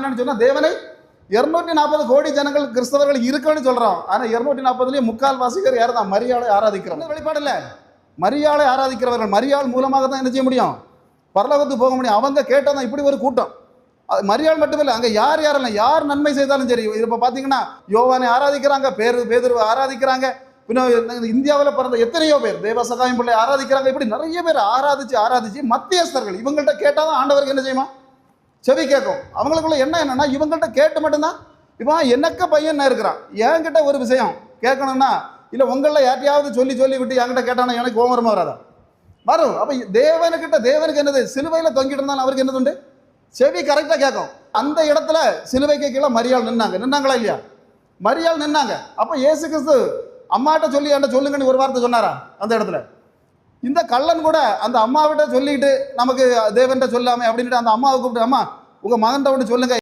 என்னன்னு சொன்னா தேவனை இருநூற்றி நாற்பது கோடி ஜனங்கள் கிறிஸ்தவர்கள் இருக்குன்னு சொல்றோம். ஆனா இருநூற்றி நாற்பதுலயும் முக்கால் வாசிகர் யார் தான் மரியாதை ஆராதிக்கிறோம் வெளிப்பாடு இல்ல மரியாதை ஆராதிக்கிறவர்கள் மரியாள் மூலமாக தான் என்ன செய்ய முடியும்? பரலோகத்துக்கு போக முடியும். அவங்க கேட்டதான் இப்படி ஒரு கூட்டம். அது மரியாள் மட்டுமில்லை அங்கே யார் யாரெல்லாம் யார் நன்மை செய்தாலும் சரி இப்போ பார்த்தீங்கன்னா யோவானை ஆராதிக்கிறாங்க பேர் பேதுருவை ஆராதிக்கிறாங்க. இன்னும் இந்தியாவில் பிறந்த எத்தனையோ பேர் தேவசகாயம் பிள்ளை ஆராதிக்கிறாங்க. இப்படி நிறைய பேர் ஆராதிச்சு ஆராதிச்சு மத்தியஸ்தர்கள் இவங்கள்ட்ட கேட்டால் தான் ஆண்டவருக்கு என்ன செய்யுமா? செவி கேட்கும். அவங்களுக்குள்ள என்ன என்னன்னா இவங்கள்ட்ட கேட்டு மட்டும்தான். இப்போ என்னக்க பையன் இருக்கிறான்? என்கிட்ட ஒரு விஷயம். கேட்கணும்னா இல்லை உங்களில் யார்ட்டையாவது சொல்லி சொல்லி விட்டு என்கிட்ட கேட்டானா எனக்கு கோமரமாக வராதா? வரும் அப்போ தேவனுக்கிட்ட தேவனுக்கு என்னது? சிலுவையில் தொங்கிட்டு இருந்தாலும் அவருக்கு என்னது உண்டு? செவி கரெக்டாக கேட்கும். அந்த இடத்துல சிலுவைக்கு கீழே மரியாள் நின்னாங்க. நின்னாங்களா இல்லையா? மரியாள் நின்னாங்க. அப்போ ஏசு கிறிஸ்து அம்மாட்ட சொல்லி என்கிட்ட சொல்லுங்கன்னு ஒரு வார்த்தை சொன்னாரா? அந்த இடத்துல. இந்த கள்ளன் கூட அந்த அம்மாவிட்ட சொல்லிட்டு நமக்கு தேவன்கிட்ட சொல்லாமே அப்படின்ட்டு அந்த அம்மாவை கூப்பிட்டு அம்மா உங்கள் மகன்கிட்ட ஒன்று சொல்லுங்கள்